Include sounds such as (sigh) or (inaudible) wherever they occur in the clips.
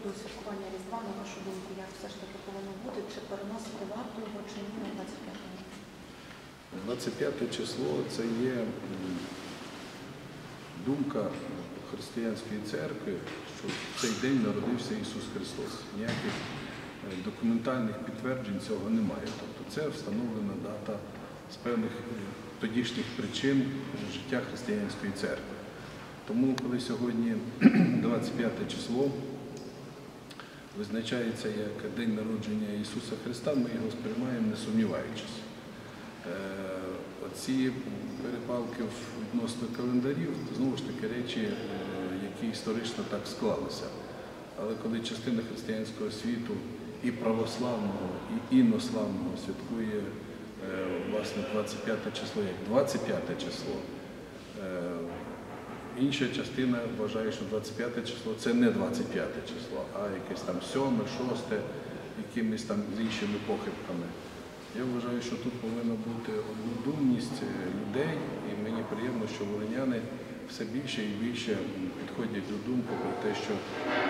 приводу святкування Різдва, на вашу думку, як все ж таки повинно бути? Чи переносити варто його, чи ні на 25 25 число це є думка християнської церкви, що в цей день народився Ісус Христос. Ніяких е, документальних підтверджень цього немає. Тобто це встановлена дата з певних е, тодішніх причин життя християнської церкви. Тому, коли сьогодні (clears throat) 25 число визначається як день народження Ісуса Христа, ми його сприймаємо не сумніваючись. Е, Оці перепалки відносно календарів, знову ж таки речі, е, які історично так склалися. Але коли частина християнського світу і православного, і інославного святкує е, власне 25 число як 25 число, інша частина вважає, що 25 число це не 25 число, а якесь там 7, 6, якимись там з іншими похибками. Я вважаю, що тут повинна бути однодумність е, людей, і мені приємно, що волиняни все більше і більше підходять до думки про те, що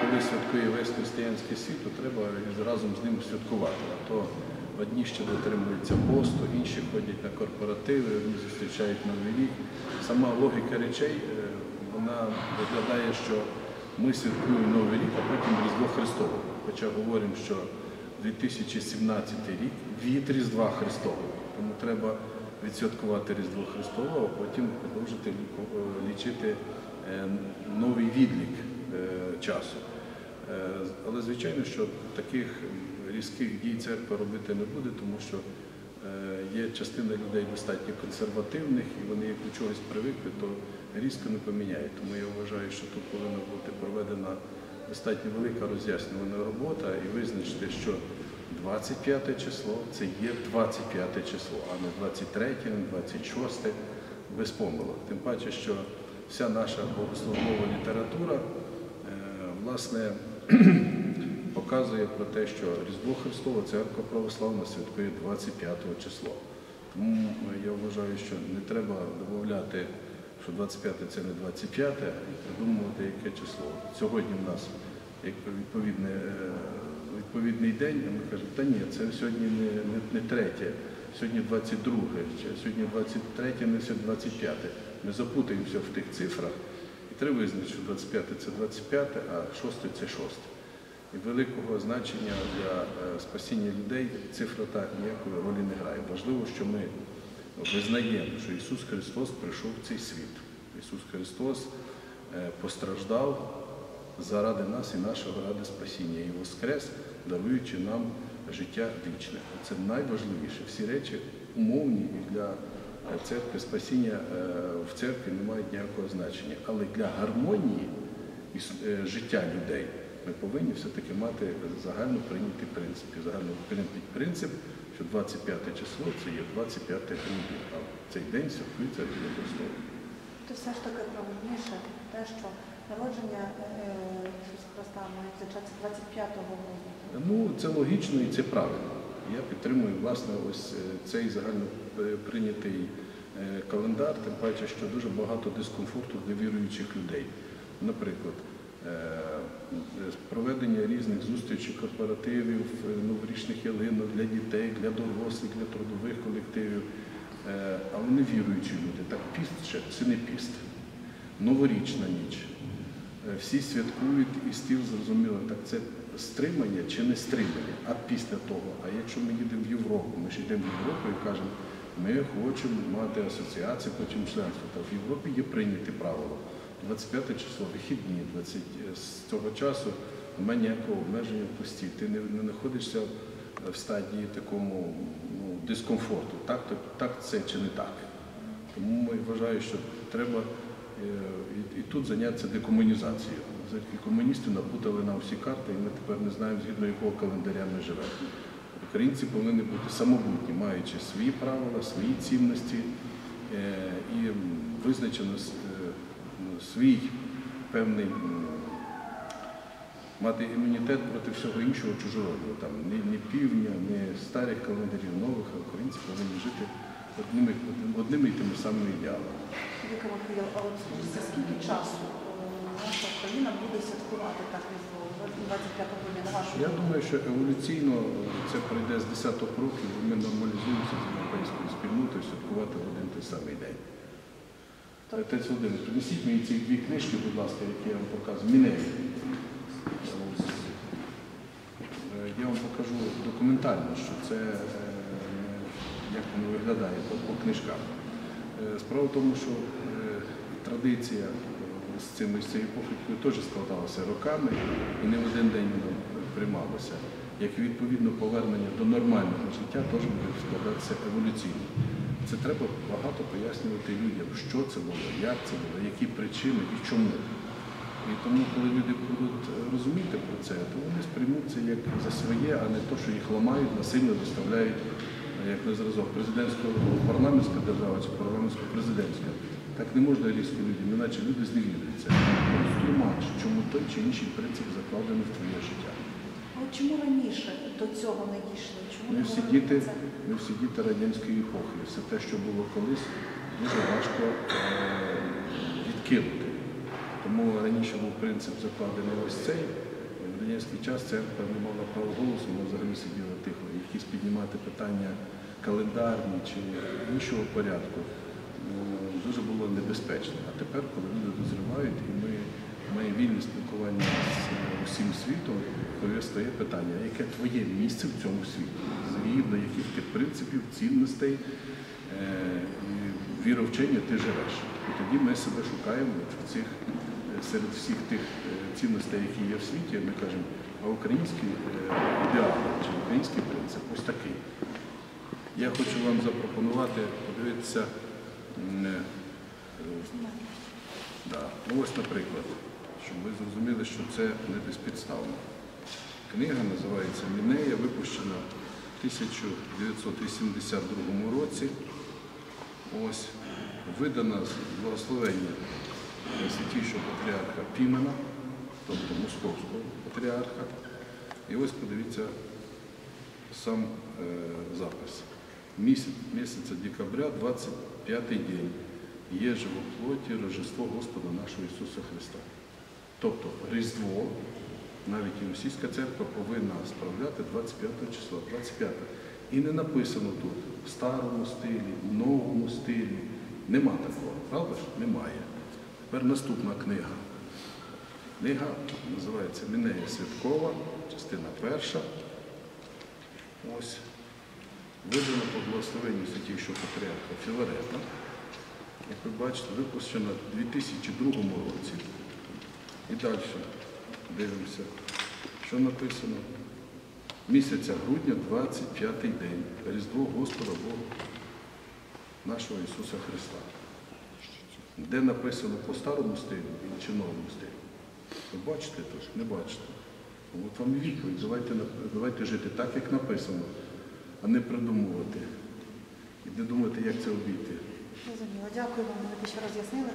коли святкує весь християнський світ, то треба разом з ним святкувати. А то одні ще дотримуються посту, інші ходять на корпоративи, одні зустрічають Новий рік. Сама логіка речей е, вона виглядає, що ми святкуємо Новий рік, а потім Різдво Христове. Хоча говоримо, що 2017 рік від Різдва Христового. Тому треба відсвяткувати Різдво Христове, а потім продовжити е, лічити е, новий відлік е, часу. Але звичайно, що таких різких дій церква робити не буде, тому що є частина людей достатньо консервативних, і вони як до чогось привикли, то різко не поміняють. Тому я вважаю, що тут повинна бути проведена достатньо велика роз'яснювана робота і визначити, що 25 число це є 25 число, а не 23, не 26, без помилок. Тим паче, що вся наша богословова література е, власне (clears throat) показує про те, що Різдво Христове Церква Православна святкує 25 число. Тому е, я вважаю, що не треба додати, що 25 це не 25, а придумувати яке число. Сьогодні в нас як е, відповідний день, ми кажемо, та ні, це сьогодні не, третє, сьогодні 22, сьогодні 23, не сьогодні 25. Ми запутаємося в тих цифрах. І треба визначити, що 25 це 25, а 6 це 6. І великого значення для е, спасіння людей цифра та ніякої ролі не грає. Важливо, що ми визнаємо, що Ісус Христос прийшов в цей світ. Ісус Христос е, постраждав заради нас і нашого ради спасіння і воскрес, даруючи нам життя вічне. Це найважливіше. Всі речі умовні і для е, церкви спасіння в церкві не мають ніякого значення. Але для гармонії життя людей ми повинні все-таки мати загально прийнятий принцип. Загально прийнятий принцип, що 25 число це є 25 грудня, а цей день святкується Христове. То все ж таки правильніше те, що народження е, Ісуса Христа має відзначатися 25 грудня. Ну, це логічно і це правильно. Я підтримую власне ось е, цей загально е, прийнятий е, календар, тим паче, що дуже багато дискомфорту для віруючих людей. Наприклад, е, е, проведення різних зустрічей, корпоративів, е, новорічних ялинок для дітей, для дорослих, для трудових колективів. Е, А вони віруючі люди. Так піст ще це не піст. Новорічна ніч. Е, Всі святкують і стіл зрозуміло, так це стримання чи не стримання, а після того. А якщо ми їдемо в Європу, ми ж йдемо в Європу і кажемо, ми хочемо мати асоціацію, хочемо членство. Та в Європі є прийняті правила. 25 число, вихідні, 20, е, з цього часу немає ніякого обмеження в пості. Ти не, не знаходишся в стадії такому ну, дискомфорту. Так, то- так це чи не так. Тому я вважаю, що треба е, і, і тут зайнятися декомунізацією. Комуністи напутали нам всі карти, і ми тепер не знаємо, згідно якого календаря ми живемо. Українці повинні бути самобутні, маючи свої правила, свої цінності е, і визначено свій певний мати імунітет проти всього іншого чужородного. Там ні, півдня, ні старих календарів, нових, а українці повинні жити одними, одними і тими самими ідеалами. А от за скільки часу е, наша Україна буде святкувати так Різдво? 25 грудня, на вашу Я думаю, що еволюційно це пройде з десяток років, ми нормалізуємося з європейською спільнотою святкувати в один той самий день. Отець Володимир, принесіть мені ці дві книжки, будь ласка, які я вам показую. Міневі. Е, Я вам покажу документально, що це е, як воно виглядає по, книжках. Е, Справа в тому, що традиція з цим з цією похибкою теж складалася роками і не в один день вона приймалася. Як відповідно повернення до нормального життя теж буде складатися еволюційно. Це треба багато пояснювати людям, що це було, як це було, які причини і чому. І тому, коли люди будуть розуміти про це, то вони сприймуть це як за своє, а не то, що їх ламають, насильно заставляють, як на зразок, парламентська держава чи парламентсько-президентська. Так не можна різко людям, іначе люди зневірюються. Розтлумач, чому той чи інший принцип закладений в твоє життя. А чому раніше до цього не дійшли? Чому Ми не всі говорили діти, про це? ми всі діти радянської епохи. Все те, що було колись, дуже важко е, відкинути. Тому раніше був принцип закладений ось цей. В радянський час церква не мала права голосу, вона взагалі сиділа тихо. Якісь піднімати питання календарні чи іншого порядку е, дуже було небезпечно. А тепер, коли люди дозрівають і ми маємо вільне спілкування з е, усім світом, то стає питання, яке твоє місце в цьому світі? Згідно яких ти принципів, цінностей е, віровчення ти живеш. І тоді ми себе шукаємо в цих, е, серед всіх тих цінностей, які є в світі, ми кажемо, а український ідеал чи український принцип ось такий. Я хочу вам запропонувати подивитися. Да. Ну ось, наприклад, щоб ви зрозуміли, що це не безпідставно. Книга називається Мінея, випущена в 1982 році. Ось, видана з благословення святішого патріарха Пімена, тобто Московського патріарха. І ось подивіться сам е, запис. Місяць, місяця декабря, 25-й день. Є живоплоті Рождество Господа нашого Ісуса Христа. Тобто Різдво, навіть і російська церква повинна справляти 25 числа, 25. І не написано тут в старому стилі, в новому стилі. Нема такого, правда ж? Немає. Тепер наступна книга. Книга називається Мінея Святкова, частина перша. Ось. Видана по благословенню святішого патріарха Філарета. Як ви бачите, випущена в 2002 році. І далі дивимося, що написано. Місяця грудня, 25-й день, Різдво Господа Бога нашого Ісуса Христа. Де написано по старому стилю чи новому стилю? Ви бачите тож? Не бачите. От вам і відповідь. Давайте, давайте жити так, як написано, а не придумувати. І не думати, як це обійти. Дякую вам, ви ще роз'яснили.